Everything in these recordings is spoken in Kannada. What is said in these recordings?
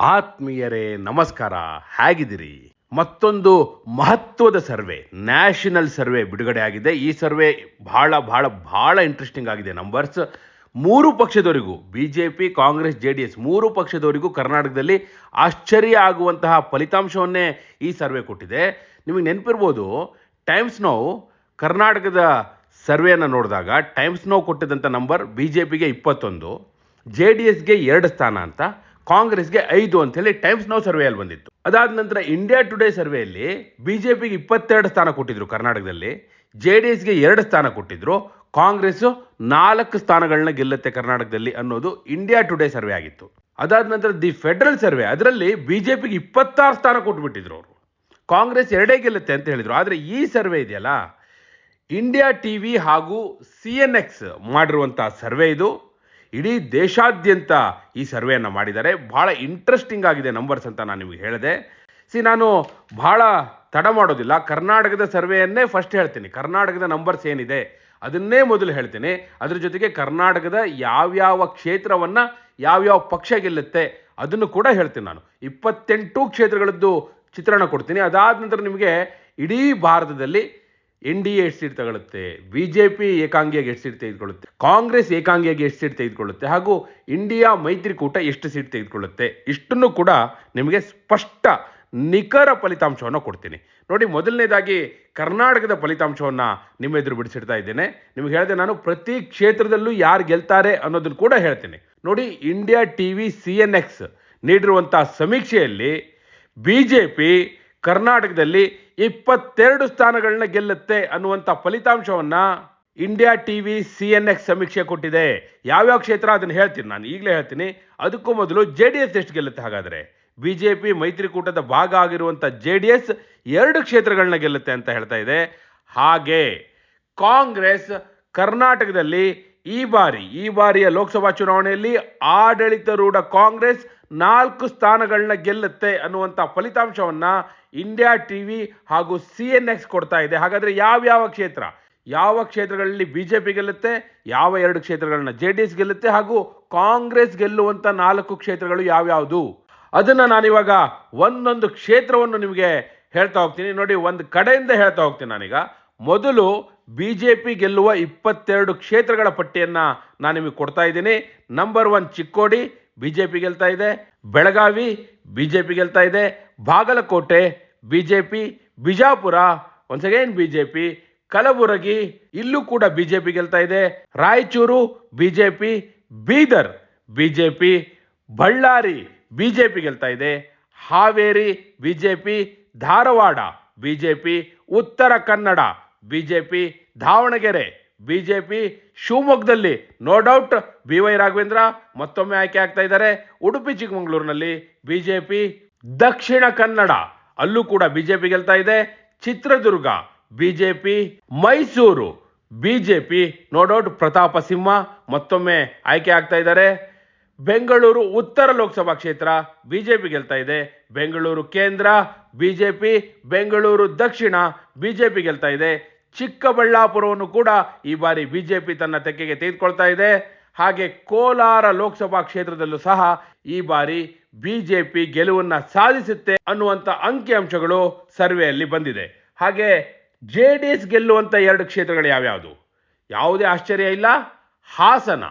ಆತ್ಮೀಯರೇ, ನಮಸ್ಕಾರ. ಹೇಗಿದ್ದೀರಿ? ಮತ್ತೊಂದು ಮಹತ್ವದ ಸರ್ವೆ, ನ್ಯಾಷನಲ್ ಸರ್ವೆ ಬಿಡುಗಡೆ ಆಗಿದೆ. ಈ ಸರ್ವೆ ಬಹಳ ಬಹಳ ಬಹಳ ಇಂಟ್ರೆಸ್ಟಿಂಗ್ ಆಗಿದೆ. ನಂಬರ್ಸ್ ಮೂರು ಪಕ್ಷದವರಿಗೂ B J P Congress J D S ಮೂರು ಪಕ್ಷದವರಿಗೂ ಕರ್ನಾಟಕದಲ್ಲಿ ಆಶ್ಚರ್ಯ ಆಗುವಂತಹ ಫಲಿತಾಂಶವನ್ನೇ ಈ ಸರ್ವೆ ಕೊಟ್ಟಿದೆ. ನಿಮಗೆ ನೆನಪಿರ್ಬೋದು ಟೈಮ್ಸ್ ನೋವು ಕರ್ನಾಟಕದ ಸರ್ವೆಯನ್ನು ನೋಡಿದಾಗ ಟೈಮ್ಸ್ ನೋವು ಕೊಟ್ಟಿದ್ದಂಥ ನಂಬರ್ ಬಿ ಜೆ ಪಿಗೆ ಇಪ್ಪತ್ತೊಂದು ಜೆ ಡಿ ಎಸ್ಗೆ ಎರಡು ಸ್ಥಾನ ಅಂತ. ಕಾಂಗ್ರೆಸ್ಗೆ ಐದು ಅಂತ ಹೇಳಿ ಟೈಮ್ಸ್ ನೌ ಸರ್ವೆಯಲ್ಲಿ ಬಂದಿತ್ತು. ಅದಾದ ನಂತರ ಇಂಡಿಯಾ ಟುಡೇ ಸರ್ವೆಯಲ್ಲಿ ಬಿಜೆಪಿಗೆ ಇಪ್ಪತ್ತೆರಡು ಸ್ಥಾನ ಕೊಟ್ಟಿದ್ರು ಕರ್ನಾಟಕದಲ್ಲಿ ಜೆ ಡಿ ಎಸ್ಗೆ ಎರಡು ಸ್ಥಾನ ಕೊಟ್ಟಿದ್ರು, ಕಾಂಗ್ರೆಸ್ ನಾಲ್ಕು ಸ್ಥಾನಗಳನ್ನ ಗೆಲ್ಲುತ್ತೆ ಕರ್ನಾಟಕದಲ್ಲಿ ಅನ್ನೋದು ಇಂಡಿಯಾ ಟುಡೇ ಸರ್ವೆ ಆಗಿತ್ತು. ಅದಾದ ನಂತರ ದಿ ಫೆಡರಲ್ ಸರ್ವೆ ಅದರಲ್ಲಿ ಬಿಜೆಪಿಗೆ ಇಪ್ಪತ್ತಾರು ಸ್ಥಾನ ಕೊಟ್ಬಿಟ್ಟಿದ್ರು ಅವರು. ಕಾಂಗ್ರೆಸ್ ಎರಡೇ ಗೆಲ್ಲುತ್ತೆ ಅಂತ ಹೇಳಿದ್ರು. ಆದರೆ ಈ ಸರ್ವೆ ಇದೆಯಲ್ಲ ಇಂಡಿಯಾ ಟಿವಿ ಹಾಗೂ ಸಿ ಎನ್ ಎಕ್ಸ್ ಮಾಡಿರುವಂಥ ಸರ್ವೆ ಇದು. ಇಡೀ ದೇಶಾದ್ಯಂತ ಈ ಸರ್ವೆಯನ್ನು ಮಾಡಿದ್ದಾರೆ. ಭಾಳ ಇಂಟ್ರೆಸ್ಟಿಂಗ್ ಆಗಿದೆ ನಂಬರ್ಸ್ ಅಂತ ನಾನು ನಿಮಗೆ ಹೇಳಿದೆ. ಸಿ ನಾನು ಭಾಳ ತಡ ಮಾಡೋದಿಲ್ಲ. ಕರ್ನಾಟಕದ ಸರ್ವೆಯನ್ನೇ ಫಸ್ಟ್ ಹೇಳ್ತೀನಿ. ಕರ್ನಾಟಕದ ನಂಬರ್ಸ್ ಏನಿದೆ ಅದನ್ನೇ ಮೊದಲು ಹೇಳ್ತೀನಿ. ಅದ್ರ ಜೊತೆಗೆ ಕರ್ನಾಟಕದ ಯಾವ್ಯಾವ ಕ್ಷೇತ್ರವನ್ನು ಯಾವ್ಯಾವ ಪಕ್ಷ ಗೆಲ್ಲುತ್ತೆ ಅದನ್ನು ಕೂಡ ಹೇಳ್ತೀನಿ ನಾನು. ಇಪ್ಪತ್ತೆಂಟು ಕ್ಷೇತ್ರಗಳದ್ದು ಚಿತ್ರಣ ಕೊಡ್ತೀನಿ. ಅದಾದ ನಂತರ ನಿಮಗೆ ಇಡೀ ಭಾರತದಲ್ಲಿ ಎನ್ ಡಿ ಎ ಎಷ್ಟು ಸೀಟ್ ತಗೊಳ್ಳುತ್ತೆ ಬಿ ಜೆ ಪಿ ಏಕಾಂಗಿಯಾಗಿ ಎಷ್ಟು ಸೀಟ್ ತೆಗೆದುಕೊಳ್ಳುತ್ತೆ? ಕಾಂಗ್ರೆಸ್ ಏಕಾಂಗಿಯಾಗಿ ಎಷ್ಟು ಸೀಟ್ ತೆಗೆದುಕೊಳ್ಳುತ್ತೆ? ಹಾಗೂ ಇಂಡಿಯಾ ಮೈತ್ರಿಕೂಟ ಎಷ್ಟು ಸೀಟ್ ತೆಗೆದುಕೊಳ್ಳುತ್ತೆ? ಇಷ್ಟನ್ನು ಕೂಡ ನಿಮಗೆ ಸ್ಪಷ್ಟ ನಿಖರ ಫಲಿತಾಂಶವನ್ನು ಕೊಡ್ತೀನಿ. ನೋಡಿ, ಮೊದಲನೇದಾಗಿ ಕರ್ನಾಟಕದ ಫಲಿತಾಂಶವನ್ನು ನಿಮ್ಮ ಎದುರು ಬಿಡಿಸಿಡ್ತಾ ಇದ್ದೇನೆ. ನಿಮಗೆ ಹೇಳಿದೆ ನಾನು ಪ್ರತಿ ಕ್ಷೇತ್ರದಲ್ಲೂ ಯಾರು ಗೆಲ್ತಾರೆ ಅನ್ನೋದನ್ನು ಕೂಡ ಹೇಳ್ತೀನಿ. ನೋಡಿ, India T V C N X ನೀಡಿರುವಂಥ ಸಮೀಕ್ಷೆಯಲ್ಲಿ ಬಿ ಜೆ ಪಿ ಕರ್ನಾಟಕದಲ್ಲಿ ಇಪ್ಪತ್ತೆರಡು ಸ್ಥಾನಗಳನ್ನ ಗೆಲ್ಲುತ್ತೆ ಅನ್ನುವಂಥ ಫಲಿತಾಂಶವನ್ನ India T V C N X ಸಮೀಕ್ಷೆ ಕೊಟ್ಟಿದೆ. ಯಾವ್ಯಾವ ಕ್ಷೇತ್ರ ಅದನ್ನು ಹೇಳ್ತೀನಿ ನಾನು, ಈಗಲೇ ಹೇಳ್ತೀನಿ. ಅದಕ್ಕೂ ಮೊದಲು ಜೆ ಡಿ ಎಸ್ ಎಷ್ಟು ಗೆಲ್ಲುತ್ತೆ ಹಾಗಾದರೆ? ಬಿ ಜೆ ಪಿ ಮೈತ್ರಿಕೂಟದ ಭಾಗ ಆಗಿರುವಂಥ ಜೆ ಡಿ ಎಸ್ ಎರಡು ಕ್ಷೇತ್ರಗಳನ್ನ ಗೆಲ್ಲುತ್ತೆ ಅಂತ ಹೇಳ್ತಾ ಇದೆ. ಹಾಗೆ ಕಾಂಗ್ರೆಸ್ ಕರ್ನಾಟಕದಲ್ಲಿ ಈ ಬಾರಿ, ಈ ಬಾರಿಯ ಲೋಕಸಭಾ ಚುನಾವಣೆಯಲ್ಲಿ ಆಡಳಿತಾರೂಢ ಕಾಂಗ್ರೆಸ್ ನಾಲ್ಕು ಸ್ಥಾನಗಳನ್ನ ಗೆಲ್ಲುತ್ತೆ ಅನ್ನುವಂಥ ಫಲಿತಾಂಶವನ್ನ ಇಂಡಿಯಾ ಟಿವಿ ಹಾಗೂ ಸಿ ಎನ್ ಎಕ್ಸ್ ಕೊಡ್ತಾ ಇದೆ. ಹಾಗಾದ್ರೆ ಯಾವ್ಯಾವ ಕ್ಷೇತ್ರ? ಯಾವ ಕ್ಷೇತ್ರಗಳಲ್ಲಿ ಬಿಜೆಪಿ ಗೆಲ್ಲುತ್ತೆ? ಯಾವ ಎರಡು ಕ್ಷೇತ್ರಗಳನ್ನ? ಜೆ ಡಿ ಎಸ್ ಗೆಲ್ಲುತ್ತೆ ಹಾಗೂ ಕಾಂಗ್ರೆಸ್ ಗೆಲ್ಲುವಂತ ನಾಲ್ಕು ಕ್ಷೇತ್ರಗಳು ಯಾವ್ಯಾವುದು? ಅದನ್ನ ನಾನಿವಾಗ ಒಂದೊಂದು ಕ್ಷೇತ್ರವನ್ನು ನಿಮಗೆ ಹೇಳ್ತಾ ಹೋಗ್ತೀನಿ. ನೋಡಿ, ಒಂದು ಕಡೆಯಿಂದ ಹೇಳ್ತಾ ಹೋಗ್ತೀನಿ ನಾನೀಗ. ಮೊದಲು ಬಿ ಜೆ ಪಿ ಗೆಲ್ಲುವ ಇಪ್ಪತ್ತೆರಡು ಕ್ಷೇತ್ರಗಳ ಪಟ್ಟಿಯನ್ನು ನಾನು ನಿಮಗೆ ಕೊಡ್ತಾ ಇದ್ದೀನಿ. Number one Chikkodi B J P ಗೆಲ್ತಾ ಇದೆ. ಬೆಳಗಾವಿ ಬಿ ಜೆ ಪಿ ಗೆಲ್ತಾ ಇದೆ. Bagalkote B J P Bijapur once again BJP, Kalaburagi, ಇಲ್ಲೂ ಕೂಡ ಬಿಜೆಪಿ ಗೆಲ್ತಾ ಇದೆ. Raichur, BJP, Bidar, BJP, Ballari, BJP ಗೆಲ್ತಾ ಇದೆ. Haveri, BJP, Dharwad, BJP, Uttara Kannada, BJP, Davanagere, BJP, ಶಿವಮೊಗ್ಗದಲ್ಲಿ no doubt B Y Raghavendra ಮತ್ತೊಮ್ಮೆ ಆಯ್ಕೆ ಆಗ್ತಾ ಇದ್ದಾರೆ. ಉಡುಪಿ ಚಿಕ್ಕಮಗಳೂರಿನಲ್ಲಿ ಬಿಜೆಪಿ, ದಕ್ಷಿಣ ಕನ್ನಡ ಅಲ್ಲೂ ಕೂಡ ಬಿಜೆಪಿ ಗೆಲ್ತಾ ಇದೆ. Chitradurga, BJP, Mysuru, BJP, no doubt Pratap Simha ಮತ್ತೊಮ್ಮೆ ಆಯ್ಕೆ ಆಗ್ತಾ ಇದ್ದಾರೆ. ಬೆಂಗಳೂರು ಉತ್ತರ ಲೋಕಸಭಾ ಕ್ಷೇತ್ರ, ಬಿಜೆಪಿ ಗೆಲ್ತಾ ಇದೆ. ಬೆಂಗಳೂರು ಕೇಂದ್ರ, ಬಿಜೆಪಿ, ಬೆಂಗಳೂರು ದಕ್ಷಿಣ, ಬಿಜೆಪಿ ಗೆಲ್ತಾ ಇದೆ. ಚಿಕ್ಕಬಳ್ಳಾಪುರವನ್ನು ಕೂಡ ಈ ಬಾರಿ ಬಿಜೆಪಿ ತನ್ನ ತೆಕ್ಕೆಗೆ ತೆಗೆದುಕೊಳ್ತಾ ಇದೆ. ಹಾಗೆ ಕೋಲಾರ ಲೋಕಸಭಾ ಕ್ಷೇತ್ರದಲ್ಲೂ ಸಹ ಈ ಬಾರಿ ಬಿಜೆಪಿ ಗೆಲುವನ್ನ ಸಾಧಿಸುತ್ತೆ ಅನ್ನುವಂಥ ಅಂಕಿಅಂಶಗಳು ಸರ್ವೆಯಲ್ಲಿ ಬಂದಿದೆ. ಹಾಗೆ ಜೆ ಡಿ ಎಸ್ ಗೆಲ್ಲುವಂಥ ಎರಡು ಕ್ಷೇತ್ರಗಳು ಯಾವ್ಯಾವುದು? ಯಾವುದೇ ಆಶ್ಚರ್ಯ ಇಲ್ಲ. ಹಾಸನ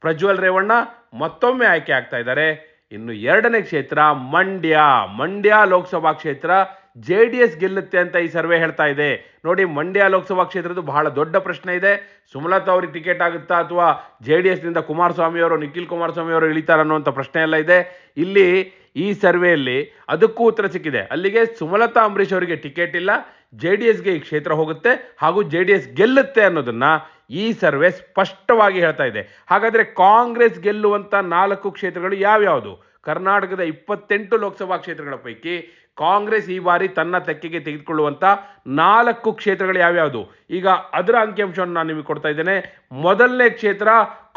ಪ್ರಜ್ವಲ್ ರೇವಣ್ಣ ಮತ್ತೊಮ್ಮೆ ಆಯ್ಕೆ ಆಗ್ತಾ ಇದ್ದಾರೆ. ಇನ್ನು ಎರಡನೇ ಕ್ಷೇತ್ರ ಮಂಡ್ಯ. ಮಂಡ್ಯ ಲೋಕಸಭಾ ಕ್ಷೇತ್ರ ಜೆ ಡಿ ಎಸ್ ಗೆಲ್ಲುತ್ತೆ ಅಂತ ಈ ಸರ್ವೆ ಹೇಳ್ತಾ ಇದೆ. ನೋಡಿ, ಮಂಡ್ಯ ಲೋಕಸಭಾ ಕ್ಷೇತ್ರದ್ದು ಬಹಳ ದೊಡ್ಡ ಪ್ರಶ್ನೆ ಇದೆ. ಸುಮಲತಾ ಅವ್ರಿಗೆ ಟಿಕೆಟ್ ಆಗುತ್ತಾ ಅಥವಾ ಜೆ ಡಿ ಎಸ್ನಿಂದ ಕುಮಾರಸ್ವಾಮಿ ಅವರು, ನಿಖಿಲ್ ಕುಮಾರಸ್ವಾಮಿ ಅವರು ಇಳಿತಾರ ಅನ್ನುವಂಥ ಪ್ರಶ್ನೆ ಎಲ್ಲ ಇದೆ. ಇಲ್ಲಿ ಈ ಸರ್ವೆಯಲ್ಲಿ ಅದಕ್ಕೂ ಉತ್ತರ ಸಿಕ್ಕಿದೆ. ಅಲ್ಲಿಗೆ ಸುಮಲತಾ ಅಂಬರೀಷ್ ಅವರಿಗೆ ಟಿಕೆಟ್ ಇಲ್ಲ. ಜೆ ಡಿ ಎಸ್ಗೆ ಈ ಕ್ಷೇತ್ರ ಹೋಗುತ್ತೆ. ಹಾಗೂ ಜೆ ಡಿ ಎಸ್ ಗೆಲ್ಲುತ್ತೆ ಅನ್ನೋದನ್ನ ಈ ಸರ್ವೆ ಸ್ಪಷ್ಟವಾಗಿ ಹೇಳ್ತಾ ಇದೆ. ಹಾಗಾದ್ರೆ ಕಾಂಗ್ರೆಸ್ ಗೆಲ್ಲುವಂಥ ನಾಲ್ಕು ಕ್ಷೇತ್ರಗಳು ಯಾವ್ಯಾವುದು? ಕರ್ನಾಟಕದ ಇಪ್ಪತ್ತೆಂಟು ಲೋಕಸಭಾ ಕ್ಷೇತ್ರಗಳ ಪೈಕಿ ಕಾಂಗ್ರೆಸ್ ಈ ಬಾರಿ ತನ್ನ ತೆಕ್ಕೆಗೆ ತೆಗೆದುಕೊಳ್ಳುವಂಥ ನಾಲ್ಕು ಕ್ಷೇತ್ರಗಳು ಯಾವ್ಯಾವುದು? ಈಗ ಅದರ ಅಂಕಿಅಂಶವನ್ನು ನಾನು ನಿಮಗೆ ಕೊಡ್ತಾ ಇದ್ದೇನೆ. ಮೊದಲನೇ ಕ್ಷೇತ್ರ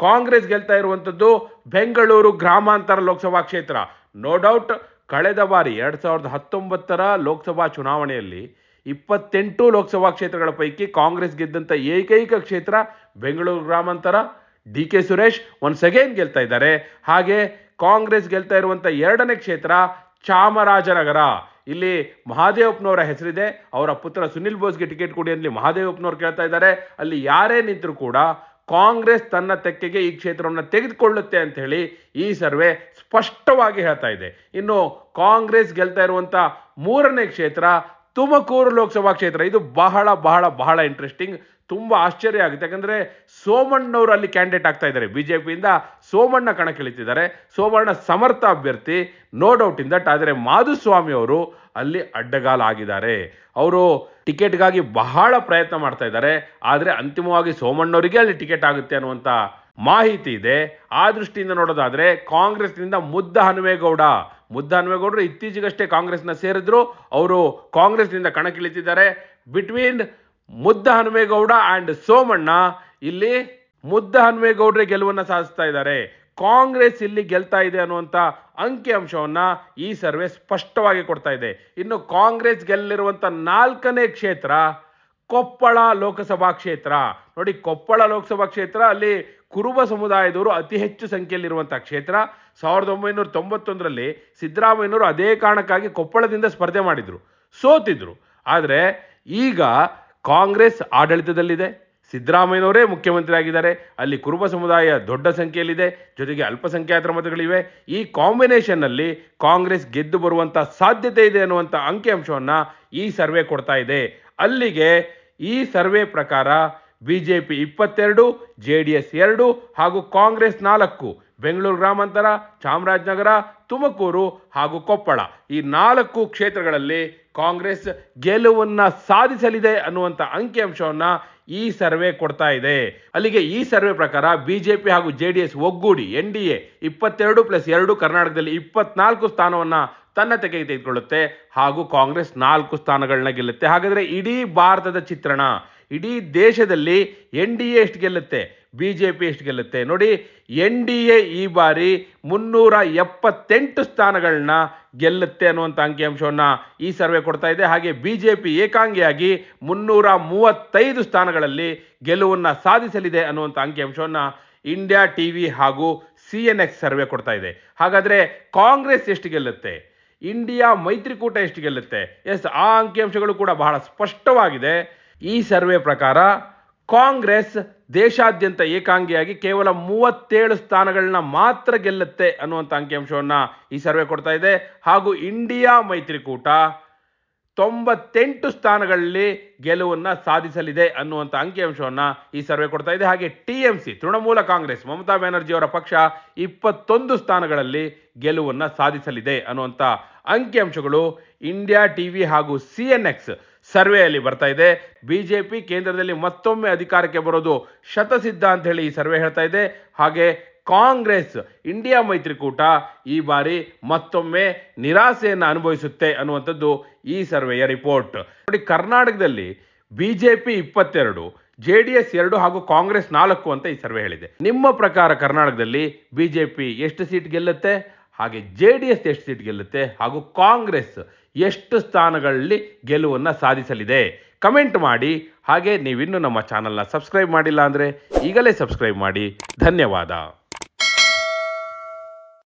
ಕಾಂಗ್ರೆಸ್ ಗೆಲ್ತಾ ಇರುವಂಥದ್ದು ಬೆಂಗಳೂರು ಗ್ರಾಮಾಂತರ ಲೋಕಸಭಾ ಕ್ಷೇತ್ರ. ನೋ ಡೌಟ್ ಕಳೆದ ಬಾರಿ ಎರಡು ಸಾವಿರದ ಹತ್ತೊಂಬತ್ತರ ಲೋಕಸಭಾ ಚುನಾವಣೆಯಲ್ಲಿ ಇಪ್ಪತ್ತೆಂಟು ಲೋಕಸಭಾ ಕ್ಷೇತ್ರಗಳ ಪೈಕಿ ಕಾಂಗ್ರೆಸ್ ಗೆದ್ದಂಥ ಏಕೈಕ ಕ್ಷೇತ್ರ ಬೆಂಗಳೂರು ಗ್ರಾಮಾಂತರ. D K Suresh once again ಗೆಲ್ತಾ ಇದ್ದಾರೆ. ಹಾಗೆ ಕಾಂಗ್ರೆಸ್ ಗೆಲ್ತಾ ಇರುವಂಥ ಎರಡನೇ ಕ್ಷೇತ್ರ ಚಾಮರಾಜನಗರ. ಇಲ್ಲಿ ಮಹಾದೇವಪ್ಪನವರ ಹೆಸರಿದೆ. ಅವರ ಪುತ್ರ ಸುನಿಲ್ ಬೋಸ್ಗೆ ಟಿಕೆಟ್ ಕೊಡಿ ಅಂತ ಮಹಾದೇವಪ್ಪನವ್ರು ಕೇಳ್ತಾ ಇದ್ದಾರೆ. ಅಲ್ಲಿ ಯಾರೇ ನಿಂತರೂ ಕೂಡ ಕಾಂಗ್ರೆಸ್ ತನ್ನ ತೆಕ್ಕೆಗೆ ಈ ಕ್ಷೇತ್ರವನ್ನು ತೆಗೆದುಕೊಳ್ಳುತ್ತೆ ಅಂತ ಹೇಳಿ ಈ ಸರ್ವೆ ಸ್ಪಷ್ಟವಾಗಿ ಹೇಳ್ತಾ ಇದೆ. ಇನ್ನು ಕಾಂಗ್ರೆಸ್ ಗೆಲ್ತಾ ಇರುವಂತ ಮೂರನೇ ಕ್ಷೇತ್ರ ತುಮಕೂರು ಲೋಕಸಭಾ ಕ್ಷೇತ್ರ. ಇದು ಬಹಳ ಬಹಳ ಬಹಳ ಇಂಟ್ರೆಸ್ಟಿಂಗ್ ತುಂಬಾ ಆಶ್ಚರ್ಯ ಆಗುತ್ತೆ. ಯಾಕಂದರೆ ಸೋಮಣ್ಣವರು ಅಲ್ಲಿ ಕ್ಯಾಂಡಿಡೇಟ್ ಆಗ್ತಾ ಇದ್ದಾರೆ. ಬಿ ಜೆ ಪಿಯಿಂದ ಸೋಮಣ್ಣ ಕಣಕ್ಕಿಳಿತಿದ್ದಾರೆ. ಸೋಮಣ್ಣ ಸಮರ್ಥ ಅಭ್ಯರ್ಥಿ ನೋ ಡೌಟ್ ಇನ್ ದಟ್ ಆದರೆ ಮಾಧುಸ್ವಾಮಿ ಅವರು ಅಲ್ಲಿ ಅಡ್ಡಗಾಲಾಗಿದ್ದಾರೆ ಅವರು ಟಿಕೆಟ್ಗಾಗಿ ಬಹಳ ಪ್ರಯತ್ನ ಮಾಡ್ತಾ ಇದ್ದಾರೆ. ಆದರೆ ಅಂತಿಮವಾಗಿ ಸೋಮಣ್ಣವರಿಗೆ ಅಲ್ಲಿ ಟಿಕೆಟ್ ಆಗುತ್ತೆ ಅನ್ನುವಂಥ ಮಾಹಿತಿ ಇದೆ. ಆ ದೃಷ್ಟಿಯಿಂದ ನೋಡೋದಾದರೆ ಕಾಂಗ್ರೆಸ್ನಿಂದ ಮುದ್ದ ಹನುಮೇಗೌಡ. ಮುದ್ದ ಹನುಮೇಗೌಡರು ಇತ್ತೀಚೆಗಷ್ಟೇ ಕಾಂಗ್ರೆಸ್ನ ಸೇರಿದ್ರು. ಅವರು ಕಾಂಗ್ರೆಸ್ನಿಂದ ಕಣಕ್ಕಿಳಿತಿದ್ದಾರೆ. Between Mudda Hanumegowda and Somanna ಇಲ್ಲಿ ಮುದ್ದ ಹನುಮೇಗೌಡ್ರೆ ಗೆಲುವನ್ನ ಸಾಧಿಸ್ತಾ ಇದ್ದಾರೆ. ಕಾಂಗ್ರೆಸ್ ಇಲ್ಲಿ ಗೆಲ್ತಾ ಇದೆ ಅನ್ನುವಂತ ಅಂಕಿ ಅಂಶವನ್ನ ಈ ಸರ್ವೆ ಸ್ಪಷ್ಟವಾಗಿ ಕೊಡ್ತಾ ಇದೆ. ಇನ್ನು ಕಾಂಗ್ರೆಸ್ ಗೆಲ್ಲಿರುವಂಥ ನಾಲ್ಕನೇ ಕ್ಷೇತ್ರ ಕೊಪ್ಪಳ ಲೋಕಸಭಾ ಕ್ಷೇತ್ರ. ನೋಡಿ, ಕೊಪ್ಪಳ ಲೋಕಸಭಾ ಕ್ಷೇತ್ರ ಅಲ್ಲಿ ಕುರುಬ ಸಮುದಾಯದವರು ಅತಿ ಹೆಚ್ಚು ಸಂಖ್ಯೆಯಲ್ಲಿರುವಂಥ ಕ್ಷೇತ್ರ. ಸಾವಿರದ ಒಂಬೈನೂರ ತೊಂಬತ್ತೊಂದರಲ್ಲಿ ಸಿದ್ದರಾಮಯ್ಯನವರು ಅದೇ ಕಾರಣಕ್ಕಾಗಿ ಕೊಪ್ಪಳದಿಂದ ಸ್ಪರ್ಧೆ ಮಾಡಿದ್ರು. ಸೋತಿದ್ರು. ಆದರೆ ಈಗ ಕಾಂಗ್ರೆಸ್ ಆಡಳಿತದಲ್ಲಿದೆ. ಸಿದ್ದರಾಮಯ್ಯನವರೇ ಮುಖ್ಯಮಂತ್ರಿ ಆಗಿದ್ದಾರೆ ಅಲ್ಲಿ ಕುರುಬ ಸಮುದಾಯ ದೊಡ್ಡ ಸಂಖ್ಯೆಯಲ್ಲಿದೆ. ಜೊತೆಗೆ ಅಲ್ಪಸಂಖ್ಯಾತರ ಮತಗಳಿವೆ. ಈ ಕಾಂಬಿನೇಷನ್ನಲ್ಲಿ ಕಾಂಗ್ರೆಸ್ ಗೆದ್ದು ಬರುವಂಥ ಸಾಧ್ಯತೆ ಇದೆ ಅನ್ನುವಂಥ ಅಂಕಿಅಂಶವನ್ನು ಈ ಸರ್ವೆ ಕೊಡ್ತಾ ಇದೆ. ಅಲ್ಲಿಗೆ ಈ ಸರ್ವೆ ಪ್ರಕಾರ ಬಿಜೆಪಿ ಇಪ್ಪತ್ತೆರಡು ಜೆ ಡಿ ಎಸ್ ಎರಡು ಹಾಗೂ ಕಾಂಗ್ರೆಸ್ ನಾಲ್ಕು ಬೆಂಗಳೂರು ಗ್ರಾಮಾಂತರ, ಚಾಮರಾಜನಗರ, ತುಮಕೂರು ಹಾಗೂ ಕೊಪ್ಪಳ. ಈ ನಾಲ್ಕು ಕ್ಷೇತ್ರಗಳಲ್ಲಿ ಕಾಂಗ್ರೆಸ್ ಗೆಲುವನ್ನು ಸಾಧಿಸಲಿದೆ ಅನ್ನುವಂಥ ಅಂಕಿಅಂಶವನ್ನು ಈ ಸರ್ವೆ ಕೊಡ್ತಾ ಇದೆ. ಅಲ್ಲಿಗೆ ಈ ಸರ್ವೆ ಪ್ರಕಾರ ಬಿಜೆಪಿ ಹಾಗೂ ಜೆ ಡಿ ಎಸ್ ಒಗ್ಗೂಡಿ ಎನ್ ಡಿ ಎ ಇಪ್ಪತ್ತೆರಡು ಪ್ಲಸ್ ಎರಡು, ಕರ್ನಾಟಕದಲ್ಲಿ ಇಪ್ಪತ್ನಾಲ್ಕು ಸ್ಥಾನವನ್ನು ತನ್ನ ತೆಗೆಗೆ ತೆಗೆದುಕೊಳ್ಳುತ್ತೆ ಹಾಗೂ ಕಾಂಗ್ರೆಸ್ ನಾಲ್ಕು ಸ್ಥಾನಗಳನ್ನ ಗೆಲ್ಲುತ್ತೆ. ಹಾಗಾದರೆ ಇಡೀ ಭಾರತದ ಚಿತ್ರಣ, ಇಡೀ ದೇಶದಲ್ಲಿ ಎನ್ ಡಿ ಎ ಎಷ್ಟು ಗೆಲ್ಲುತ್ತೆ? ಬಿ ಜೆ ಪಿ ಎಷ್ಟು ಗೆಲ್ಲುತ್ತೆ? ನೋಡಿ, ಎನ್ ಡಿ ಎ ಈ ಬಾರಿ ಮುನ್ನೂರ ಎಪ್ಪತ್ತೆಂಟು ಸ್ಥಾನಗಳನ್ನ ಗೆಲ್ಲುತ್ತೆ ಅನ್ನುವಂಥ ಅಂಕಿಅಂಶವನ್ನು ಈ ಸರ್ವೆ ಕೊಡ್ತಾ ಇದೆ. ಹಾಗೆ ಬಿ ಜೆ ಪಿ ಏಕಾಂಗಿಯಾಗಿ ಮುನ್ನೂರ ಮೂವತ್ತೈದು ಸ್ಥಾನಗಳಲ್ಲಿ ಗೆಲುವನ್ನು ಸಾಧಿಸಲಿದೆ ಅನ್ನುವಂಥ ಅಂಕಿಅಂಶವನ್ನು ಇಂಡಿಯಾ ಟಿ ವಿ ಹಾಗೂ ಸಿ ಎನ್ ಎಕ್ಸ್ ಸರ್ವೆ ಕೊಡ್ತಾ ಇದೆ. ಹಾಗಾದರೆ ಕಾಂಗ್ರೆಸ್ ಎಷ್ಟು ಗೆಲ್ಲುತ್ತೆ? ಇಂಡಿಯಾ ಮೈತ್ರಿಕೂಟ ಎಷ್ಟು ಗೆಲ್ಲುತ್ತೆ? ಎಸ್, ಆ ಅಂಕಿಅಂಶಗಳು ಕೂಡ ಬಹಳ ಸ್ಪಷ್ಟವಾಗಿದೆ. ಈ ಸರ್ವೆ ಪ್ರಕಾರ ಕಾಂಗ್ರೆಸ್ ದೇಶಾದ್ಯಂತ ಏಕಾಂಗಿಯಾಗಿ ಕೇವಲ ಮೂವತ್ತೇಳು ಸ್ಥಾನಗಳನ್ನ ಮಾತ್ರ ಗೆಲ್ಲುತ್ತೆ ಅನ್ನುವಂಥ ಅಂಕಿಅಂಶವನ್ನು ಈ ಸರ್ವೆ ಕೊಡ್ತಾ ಇದೆ. ಹಾಗೂ ಇಂಡಿಯಾ ಮೈತ್ರಿಕೂಟ ತೊಂಬತ್ತೆಂಟು ಸ್ಥಾನಗಳಲ್ಲಿ ಗೆಲುವನ್ನು ಸಾಧಿಸಲಿದೆ ಅನ್ನುವಂಥ ಅಂಕಿಅಂಶವನ್ನು ಈ ಸರ್ವೆ ಕೊಡ್ತಾ ಇದೆ. ಹಾಗೆ T M C, Trinamool Congress, Mamata Banerjee ಅವರ ಪಕ್ಷ ಇಪ್ಪತ್ತೊಂದು ಸ್ಥಾನಗಳಲ್ಲಿ ಗೆಲುವನ್ನು ಸಾಧಿಸಲಿದೆ ಅನ್ನುವಂಥ ಅಂಕಿಅಂಶಗಳು ಇಂಡಿಯಾ ಟಿವಿ ಹಾಗೂ ಸಿ ಎನ್ ಎಕ್ಸ್ ಸರ್ವೆಯಲ್ಲಿ ಬರ್ತಾ ಇದೆ. ಬಿಜೆಪಿ ಕೇಂದ್ರದಲ್ಲಿ ಮತ್ತೊಮ್ಮೆ ಅಧಿಕಾರಕ್ಕೆ ಬರೋದು ಶತಸಿದ್ಧ ಅಂತ ಹೇಳಿ ಈ ಸರ್ವೆ ಹೇಳ್ತಾ ಇದೆ. ಹಾಗೆ ಕಾಂಗ್ರೆಸ್, ಇಂಡಿಯಾ ಮೈತ್ರಿಕೂಟ ಈ ಬಾರಿ ಮತ್ತೊಮ್ಮೆ ನಿರಾಸೆಯನ್ನು ಅನುಭವಿಸುತ್ತೆ ಅನ್ನುವಂಥದ್ದು ಈ ಸರ್ವೆಯ ರಿಪೋರ್ಟ್. ನೋಡಿ, ಕರ್ನಾಟಕದಲ್ಲಿ ಬಿಜೆಪಿ ಇಪ್ಪತ್ತೆರಡು ಜೆ ಡಿ ಎಸ್ ಎರಡು ಹಾಗೂ ಕಾಂಗ್ರೆಸ್ ನಾಲ್ಕು ಅಂತ ಈ ಸರ್ವೆ ಹೇಳಿದೆ. ನಿಮ್ಮ ಪ್ರಕಾರ ಕರ್ನಾಟಕದಲ್ಲಿ ಬಿಜೆಪಿ ಎಷ್ಟು ಸೀಟ್ ಗೆಲ್ಲುತ್ತೆ? ಹಾಗೆ ಜೆ ಡಿ ಎಸ್ ಎಷ್ಟು ಸೀಟ್ ಗೆಲ್ಲುತ್ತೆ? ಹಾಗೂ ಕಾಂಗ್ರೆಸ್ ಎಷ್ಟು ಸ್ಥಾನಗಳಲ್ಲಿ ಗೆಲುವನ್ನು ಸಾಧಿಸಲಿದೆ? ಕಮೆಂಟ್ ಮಾಡಿ. ಹಾಗೆ ನೀವಿನ್ನೂ ನಮ್ಮ ಚಾನಲ್ನ ಸಬ್ಸ್ಕ್ರೈಬ್ ಮಾಡಿಲ್ಲ ಅಂದರೆ ಈಗಲೇ ಸಬ್ಸ್ಕ್ರೈಬ್ ಮಾಡಿ. ಧನ್ಯವಾದ.